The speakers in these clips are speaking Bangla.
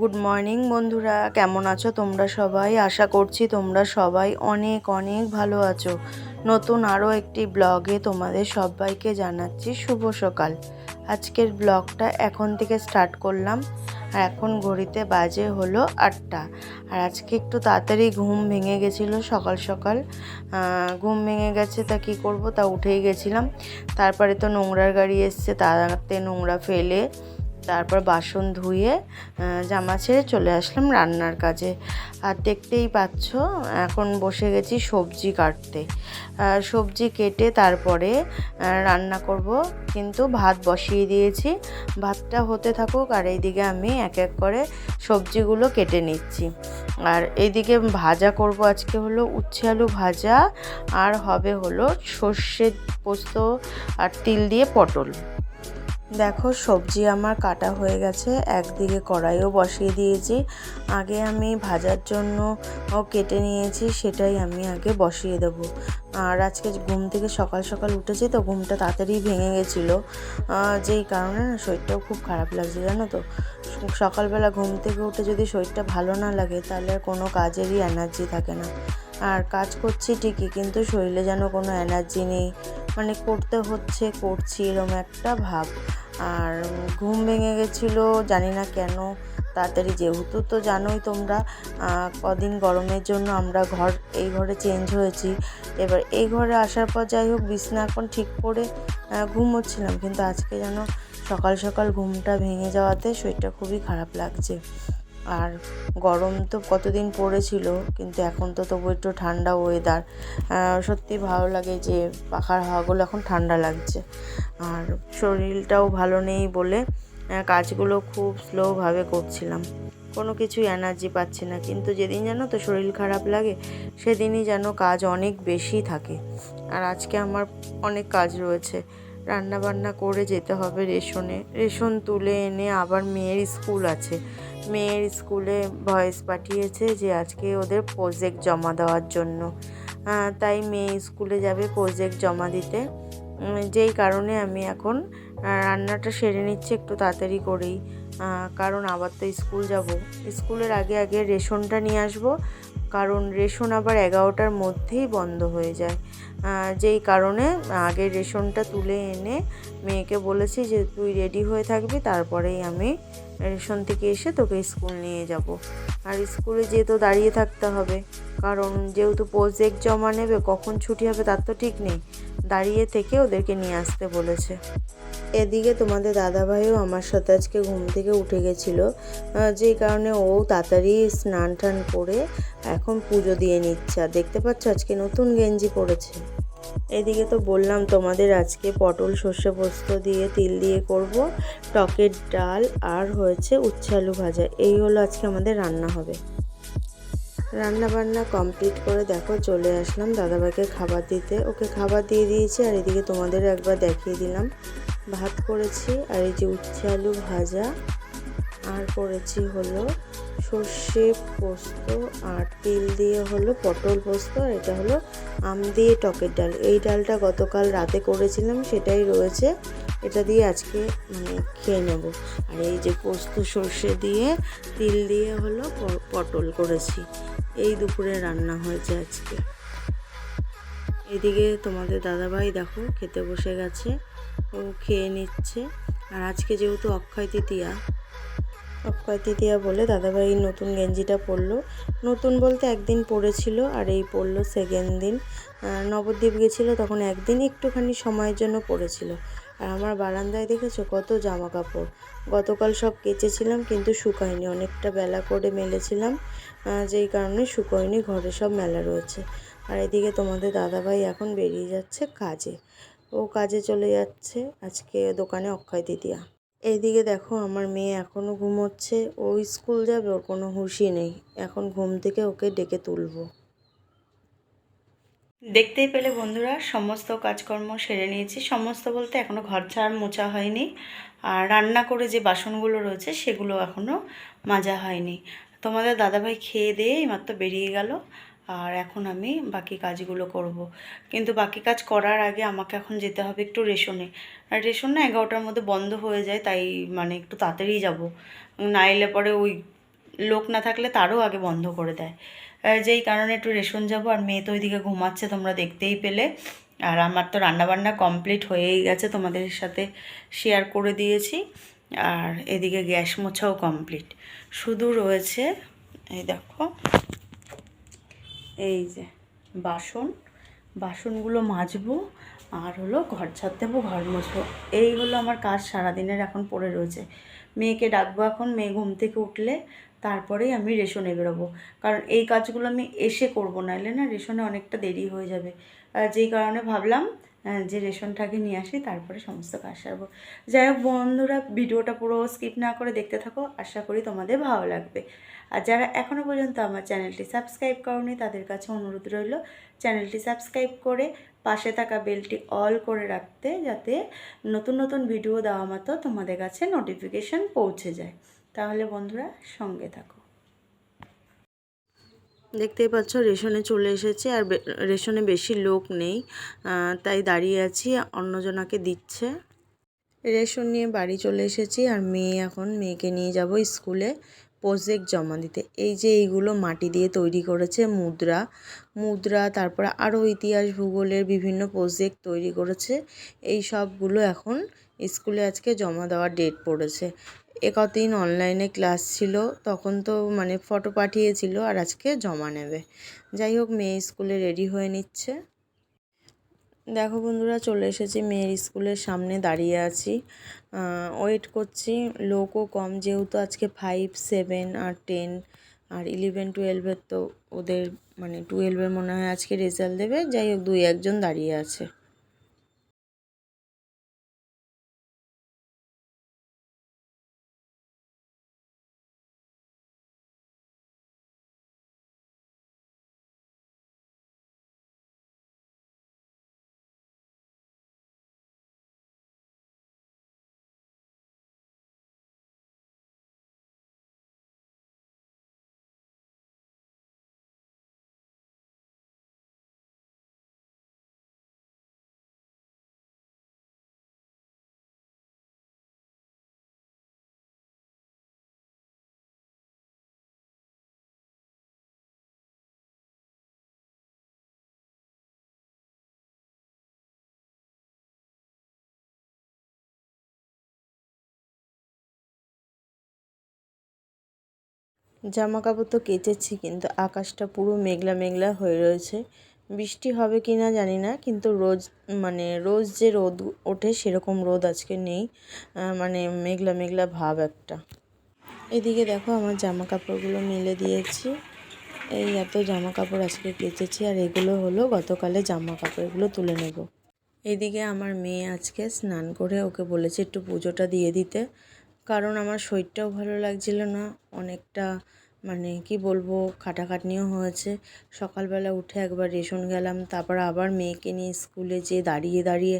গুড মর্নিং বন্ধুরা। কেমন আছো তোমরা সবাই? আশা করছি তোমরা সবাই অনেক অনেক ভালো আছো। নতুন আরও একটি ব্লগে তোমাদের সবাইকে জানাচ্ছি শুভ সকাল। আজকের ব্লগটা এখন থেকে স্টার্ট করলাম। আর এখন ঘড়িতে বাজে হলো আটটা। আর আজকে একটু তাড়াতাড়ি ঘুম ভেঙে গেছিল সকাল সকাল। ঘুম ভেঙে গেছে, তা কী করব? তা উঠেই গেছিলাম। তারপরে তো নোংরার গাড়ি এসছে তাতে নোংরা ফেলে তারপর বাসন ধুয়ে জামা ছেড়ে চলে আসলাম রান্নার কাজে। আর দেখতেই পাচ্ছ, এখন বসে গেছি সবজি কাটতে। সবজি কেটে তারপরে রান্না করব। কিন্তু ভাত বসিয়ে দিয়েছি। ভাতটা হতে থাকুক, আর এইদিকে আমি এক এক করে সবজিগুলো কেটে নিচ্ছি। আর এইদিকে ভাজা করব, আজকে হলো উচ্ছে আলু ভাজা, আর হবে হলো সর্ষে পোস্ত আর তিল দিয়ে পটল। দেখো, সবজি আমার কাটা হয়ে গেছে। একদিকে কড়াইও বসিয়ে দিয়েছি। আগে আমি ভাজার জন্য কেটে নিয়েছি, সেটাই আমি আগে বসিয়ে দেব। আর আজকে ঘুম থেকে সকাল সকাল উঠেছি তো ঘুমটা তাড়াতাড়ি ভেঙে গেছিল। যেই কারণে না শরীরটাও খুব খারাপ লাগছে, জানো তো। সকালবেলা ঘুম থেকে উঠে যদি শরীরটা ভালো না লাগে, তাহলে কোনো কাজেরই এনার্জি থাকে না। আর কাজ করছি ঠিকই, কিন্তু শরীরে যেন কোনো এনার্জি নেই। মানে করতে হচ্ছে, করছি এরকম একটা ভাব। আর ঘুম ভেঙে গেছিল, জানি না কেন। তাড়াতাড়ি যেহেতু তো জানোই তোমরা কদিন গরমের জন্য আমরা ঘর, এই ঘরে চেঞ্জ হয়েছি। এবার এই ঘরে আসার পর যাই হোক, বিছনা এখন ঠিক করে ঘুম ঘুমোচ্ছিলাম। কিন্তু আজকে যেন সকাল সকাল ঘুমটা ভেঙে যাওয়াতে শরীরটা খুবই খারাপ লাগছে। আর গরম তো কতদিন পড়েছিল, কিন্তু এখন তো তবু একটু ঠান্ডা ওয়েদার সত্যি ভালো লাগে যে পাখার হাওয়াগুলো এখন ঠান্ডা লাগছে। আর শরীরটাও ভালো নেই বলে কাজগুলো খুব স্লোভাবে করছিলাম। কোনো কিছুই এনার্জি পাচ্ছি না, কিন্তু যেদিন জানো তো শরীর খারাপ লাগে, সেদিনই যেন কাজ অনেক বেশি থাকে। আর আজকে আমার অনেক কাজ রয়েছে। রান্না বান্না করে যেতে হবে রেশনে। রেশন তুলে এনে আবার মেয়ের স্কুল আছে। মেয়ের স্কুলে ভয়েস পাঠিয়েছে যে আজকে ওদের প্রজেক্ট জমা দেওয়ার জন্য। তাই মেয়ে স্কুলে যাবে প্রজেক্ট জমা দিতে। যেই কারণে আমি এখন রান্নাটা সেরে নিচ্ছি, একটু তাড়াতাড়ি করেই। কারণ আবার তো স্কুল যাব। স্কুলের আগে আগে রেশনটা নিয়ে আসব। কারণ রেশন আবার এগারোটার মধ্যেই বন্ধ হয়ে যায়। যেই কারণে আগে রেশনটা তুলে এনে মেয়েকে বলেছি যে, তুই রেডি হয়ে থাকবি, তারপরেই আমি রেশন থেকে এসে তোকে স্কুল নিয়ে যাব। আর স্কুলে যেহেতু দাঁড়িয়ে থাকতে হবে, কারণ যেহেতু প্রজেক্ট জমা নেবে, কখন ছুটি হবে তার তো ঠিক নেই। দাঁড়িয়ে থেকে ওদেরকে নিয়ে আসতে বলেছে। এদিকে তোমাদের দাদাভাইও আমার সাথে আজকে ঘুম থেকে উঠে গেছিল যেই কারণে ও তাড়াতাড়ি স্নান টান করে এখন পুজো দিয়ে নিচ্ছে। আর দেখতে পাচ্ছ আজকে নতুন গেঞ্জি পরেছে। এদিকে তো বললাম তোমাদের আজকে পটল সর্ষে পোস্ত দিয়ে, তিল দিয়ে করব, টকের ডাল আর হয়েছে উচ্ছে আলু ভাজা। এই হলো আজকে আমাদের রান্না হবে। রান্না বান্না কমপ্লিট করে দেখো চলে আসলাম দাদাভাইকে খাবার দিতে। ওকে খাবার দিয়ে দিয়েছি আর এদিকে তোমাদের একবার দেখিয়ে দিলাম। ভাত করেছি আর এই যে উচ্ছে আলু ভাজা। আর করেছি হলো সর্ষে পোস্ত আর তিল দিয়ে হলো পটল পোস্ত আর এটা হলো আম দিয়ে টকের ডাল। এই ডালটা গতকাল রাতে করেছিলাম, সেটাই রয়েছে। এটা দিয়ে আজকে মানে খেয়ে নেব। আর এই যে পোস্ত সর্ষে দিয়ে, তিল দিয়ে হলো পটল করেছি। এই দুপুরে রান্না হয়েছে আজকে। এদিকে তোমাদের দাদাভাই দেখো, খেতে বসে গেছে। ও খেয়ে নিচ্ছে। আর আজকে যেহেতু অক্ষয় তৃতীয়া অক্ষয় তৃতীয়া বলে দাদাভাই নতুন গেঞ্জিটা পরলো। নতুন বলতে একদিন পরেছিল আর এই পরলো সেকেন্ড দিন। নবদ্বীপ গেছিল তখন একদিন একটুখানি সময়ের জন্য পরেছিল। আর আমার বারান্দায় দেখেছ কত জামা কাপড় গতকাল সব কেচেছিলাম কিন্তু শুকায়নি, অনেকটা বেলা করে মেলেছিলাম যেই কারণে শুকোয়নি, ঘরে সব মেলা রয়েছে। আর এদিকে তোমাদের দাদাভাই এখন বেরিয়ে যাচ্ছে কাজে। ও কাজে চলে যাচ্ছে। আজকে দোকানে অক্ষয় তৃতীয়া। এইদিকে দেখো আমার মেয়ে এখনও ঘুমোচ্ছে। ও স্কুল যাবে, ওর কোনো হুঁশই নেই। এখন ঘুম থেকে ওকে ডেকে তুলবো। দেখতেই পেলে বন্ধুরা, সমস্ত কাজকর্ম সেরে নিয়েছি। সমস্ত বলতে এখনও ঘর ছাড় মোছা হয়নি। আর রান্না করে যে বাসনগুলো রয়েছে, সেগুলো এখনও মাজা হয়নি। তোমাদের দাদাভাই খেয়ে দিয়ে এইমাত্র বেরিয়ে গেল। আর এখন আমি বাকি কাজগুলো করব। কিন্তু বাকি কাজ করার আগে আমাকে এখন যেতে হবে একটু রেশনে। আর রেশন না এগারোটার মধ্যে বন্ধ হয়ে যায়, তাই মানে একটু তাড়াতাড়ি যাব। না এলে পরে ওই লোক না থাকলে তারও আগে বন্ধ করে দেয়। যেই কারণে একটু রেশন যাব, আর মেয়ে তো ওইদিকে ঘুমাচ্ছে, তোমরা দেখতেই পেলে। আর আমার তো রান্নাবান্না কমপ্লিট হয়েই গেছে, তোমাদের সাথে শেয়ার করে দিয়েছি। আর এদিকে গ্যাস মোছাও কমপ্লিট। শুধু রয়েছে, এই দেখো। এই যে বাসন, বাসনগুলো মাজবো আর হলো ঘর ছাড় দেবো, ঘর মুছবো। এই হলো আমার কাজ সারাদিনের এখন পড়ে রয়েছে। মেয়েকে ডাকবো এখন, মেয়ে ঘুম থেকে উঠলে তারপরেই আমি রেশনে বেরোবো। কারণ এই কাজগুলো আমি এসে করব নাহলে না রেশনে অনেকটা দেরি হয়ে যাবে। যেই কারণে ভাবলাম যে রেশনটাকে নিয়ে আসি, তারপরে সমস্ত কাজ সারবো। যাই হোক বন্ধুরা, ভিডিওটা পুরো স্কিপ না করে দেখতে থাকো। আশা করি তোমাদের ভালো লাগবে। আর যারা এখনও পর্যন্ত আমার চ্যানেলটি সাবস্ক্রাইব করনি, তাদের কাছে অনুরোধ রইল চ্যানেলটি সাবস্ক্রাইব করে পাশে থাকা বেলটি অল করে রাখতে যাতে নতুন নতুন ভিডিও দেওয়া মতো তোমাদের কাছে নোটিফিকেশন পৌঁছে যায়। তাহলে বন্ধুরা সঙ্গে থাকো। দেখতেই পাচ্ছ রেশনে চলে এসেছে আর রেশনে বেশি লোক নেই তাই দাঁড়িয়ে আছি অন্যজনাকে দিচ্ছে। রেশন নিয়ে বাড়ি চলে এসেছি আর মেয়ে এখন মেয়েকে নিয়ে যাব স্কুলে। প্রজেক্ট জমা দিতে। এই যে এইগুলো মাটি দিয়ে তৈরি করেছে মুদ্রা। মুদ্রা, তারপরে আরও ইতিহাস, ভূগোলের বিভিন্ন প্রজেক্ট তৈরি করেছে। এই সবগুলো এখন স্কুলে আজকে জমা দেওয়ার ডেট পড়েছে। এ কদিন অনলাইনে ক্লাস ছিল, তখন তো মানে ফটো পাঠিয়েছিল আর আজকে জমা নেবে। যাই হোক, মেয়ে স্কুলে রেডি হয়ে নিচ্ছে। দেখো বন্ধুরা, চলে এসেছি মেয়ের স্কুলের সামনে দাঁড়িয়ে আছি। ওয়েট করছি। লোকও কম, যেহেতু আজকে ফাইভ সেভেন আর টেন আর ইলেভেন টুয়েলভের তো ওদের মানে টুয়েলভের মনে হয় আজকে রেজাল্ট দেবে। যাই হোক, দুই একজন দাঁড়িয়ে আছে। জামা কাপড় তো কেচেছি, কিন্তু আকাশটা পুরো মেঘলা মেঘলা হয়ে রয়েছে। বৃষ্টি হবে কি না জানি না, কিন্তু রোজ মানে রোজ যে রোদ ওঠে সেরকম রোদ আজকে নেই। মানে মেঘলা মেঘলা ভাব একটা। এদিকে দেখো আমার জামা কাপড়গুলো মেলে দিয়েছি। এই এত জামা কাপড় আজকে কেচেছি, আর এগুলো হলো গতকালে জামা কাপড়গুলো তুলে নেব। এদিকে আমার মেয়ে আজকে স্নান করে ওকে বলেছে একটু পুজোটা দিয়ে দিতে। কারণ আমার শরীরটাও ভালো লাগছিল না। অনেকটা মানে কি বলব, খাটাখাটনিও হয়েছে। সকালবেলা উঠে একবার রেশন গেলাম, তারপর আবার মেয়েকে নিয়ে স্কুলে যেয়ে দাঁড়িয়ে দাঁড়িয়ে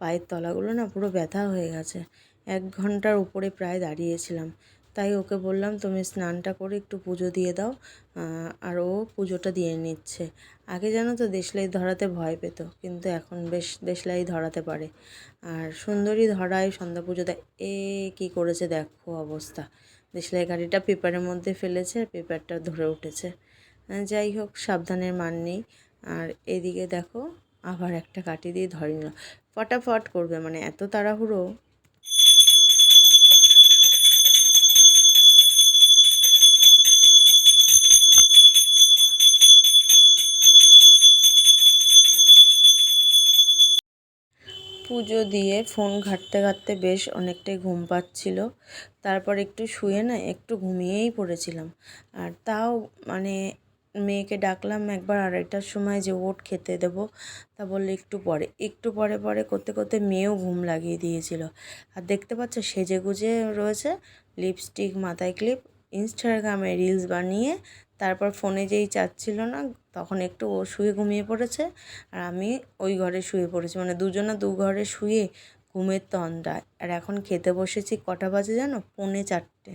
পায়ের তলাগুলো না পুরো ব্যথা হয়ে গেছে। এক ঘণ্টার উপরে প্রায় দাঁড়িয়েছিলাম। তাই ওকে বললাম, তুমি স্নানটা করে একটু পুজো দিয়ে দাও আর ও পুজোটা দিয়ে নিচ্ছে। আগে জানো তো দেশলাই ধরাতে ভয় পেত, কিন্তু এখন বেশ দেশলাই ধরাতে পারে। আর সুন্দরী ধরায় সন্ধ্যা পুজো দেয় এ, কী করেছে দেখো অবস্থা। দেশলাই গাড়িটা পেপারের মধ্যে ফেলেছে আর পেপারটা ধরে উঠেছে। যাই হোক, সাবধানের মান নেই। আর এদিকে দেখো, আবার একটা কাটি দিয়ে ধরে নিল। ফটাফট করবে মানে এত তাড়াহুড়ো পুজো দিয়ে ফোন ঘাঁটতে ঘাঁটতে বেশ অনেকটাই ঘুম পাচ্ছিল। তারপর একটু শুয়ে না একটু ঘুমিয়েই পড়েছিলাম। আর তাও মানে মেয়েকে ডাকলাম, একবার আড়াইটার সময় যে ওট খেতে দেবো। তা বললে, একটু পরে। একটু পরে পরে করতে করতে মেয়েও ঘুম লাগিয়ে দিয়েছিল। আর দেখতে পাচ্ছ সেজে গুজে রয়েছে, লিপস্টিক, মাথায় ক্লিপ, ইনস্টাগ্রামে রিলস বানিয়ে তারপর ফোনে যেই চাচ্ছিল না, তখন একটু ও শুয়ে ঘুমিয়ে পড়েছে আর আমি ওই ঘরে শুয়ে পড়েছি। মানে দুজনা দু ঘরে শুয়ে ঘুমের তন্দ্রায় আর এখন খেতে বসেছি কটা বাজে জানো? পৌনে চারটে।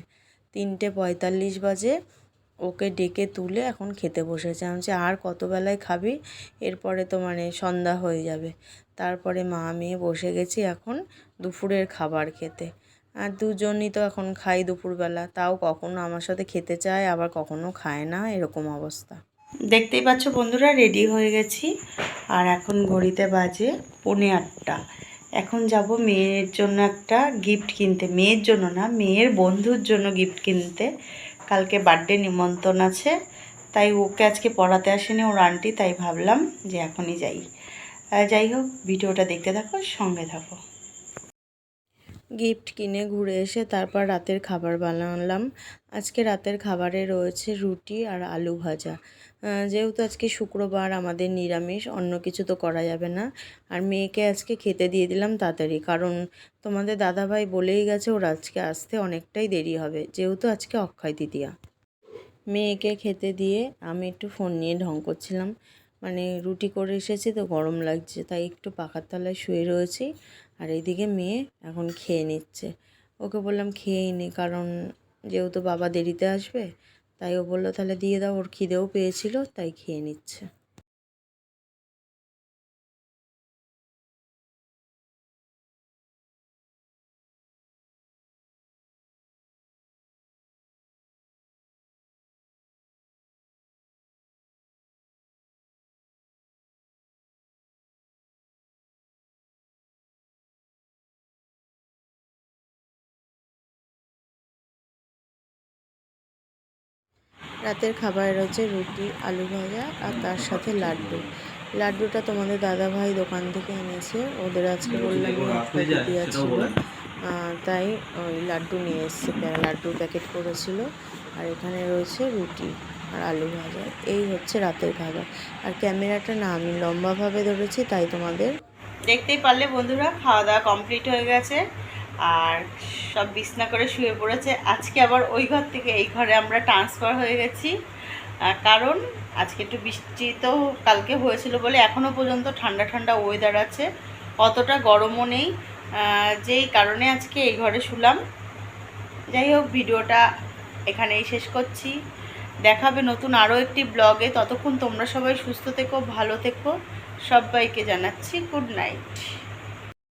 তিনটে পঁয়তাল্লিশ বাজে। ওকে ডেকে তুলে এখন খেতে বসেছে। আমি বলছি, আর কত বেলায় খাবি? এরপরে তো মানে সন্ধ্যা হয়ে যাবে। তারপরে মা মেয়ে বসে গেছি এখন দুপুরের খাবার খেতে। আর দুজনই তো এখন খাই দুপুরবেলা। তাও কখনো আমার সাথে খেতে চায়, আবার কখনো খায় না, এরকম অবস্থা। দেখতেই পাচ্ছ বন্ধুরা রেডি হয়ে গেছি। আর এখন ঘড়িতে বাজে পৌনে আটটা। এখন যাব মেয়ের জন্য একটা গিফট কিনতে। মেয়ের জন্য না, মেয়ের বন্ধুর জন্য গিফট কিনতে। কালকে বার্থডে নিমন্ত্রণ আছে, তাই ওকে আজকে পড়াতে আসেনি ওর আন্টি তাই ভাবলাম যে এখনই যাই। যাই হোক, ভিডিওটা দেখতে থাকো, সঙ্গে থাকো। গিফট কিনে ঘুরে এসে তারপর রাতের খাবার বানালাম। আজকে রাতের খাবারে রয়েছে রুটি আর আলু ভাজা। যেহেতু আজকে শুক্রবার, আমাদের নিরামিষ, অন্য কিছু তো করা যাবে না। আর মেয়েকে আজকে খেতে দিয়ে দিলাম তাড়াতাড়ি, কারণ তোমাদের দাদাভাই বলেই গেছে ওর আজকে আসতে অনেকটাই দেরি হবে, যেহেতু আজকে অক্ষয় তৃতীয়া। মেয়েকে খেতে দিয়ে আমি একটু ফোন নিয়ে ঢং করছিলাম। মানে রুটি করে এসেছি তো গরম লাগছে, তাই একটু পাখার তলায় শুয়ে রয়েছি। আর এইদিকে মেয়ে এখন খেয়ে নিচ্ছে। ওকে বললাম খেয়েই নি, কারণ যেহেতু বাবা দেরিতে আসবে, তাই ও বলল, তাহলে দিয়ে দাও, ওর খিদেও পেয়েছিল, তাই খেয়ে নিচ্ছে। রাতের খাবার রয়েছে রুটি আলু ভাজা আর তার সাথে লাড্ডু। লাড্ডুটা তোমাদের দাদা ভাই দোকান থেকে এনেছে। ওদের আজকে বললাম ছিল তাই ওই লাড্ডু নিয়ে এসছে। লাড্ডুর প্যাকেট করেছিল। আর এখানে রয়েছে রুটি আর আলু ভাজা। এই হচ্ছে রাতের খাবার। আর ক্যামেরাটা না আমি লম্বাভাবে ধরেছি তাই তোমাদের দেখতেই পারলে বন্ধুরা খাওয়া দাওয়া কমপ্লিট হয়ে গেছে। আর সব বিছনা করে শুয়ে পড়েছে। আজকে আবার ওই ঘর থেকে এই ঘরে আমরা ট্রান্সফার হয়ে গেছি। কারণ আজকে একটু বৃষ্টি তো কালকে হয়েছিল বলে এখনও পর্যন্ত ঠান্ডা ঠান্ডা ওয়েদার আছে। অতটা গরমও নেই। যেই কারণে আজকে এই ঘরে শুলাম। যাই হোক, ভিডিওটা এখানেই শেষ করছি। দেখাবে নতুন আরও একটি ব্লগে ততক্ষণ তোমরা সবাই সুস্থ থেকো, ভালো থেকো। সবাইকে জানাচ্ছি গুড নাইট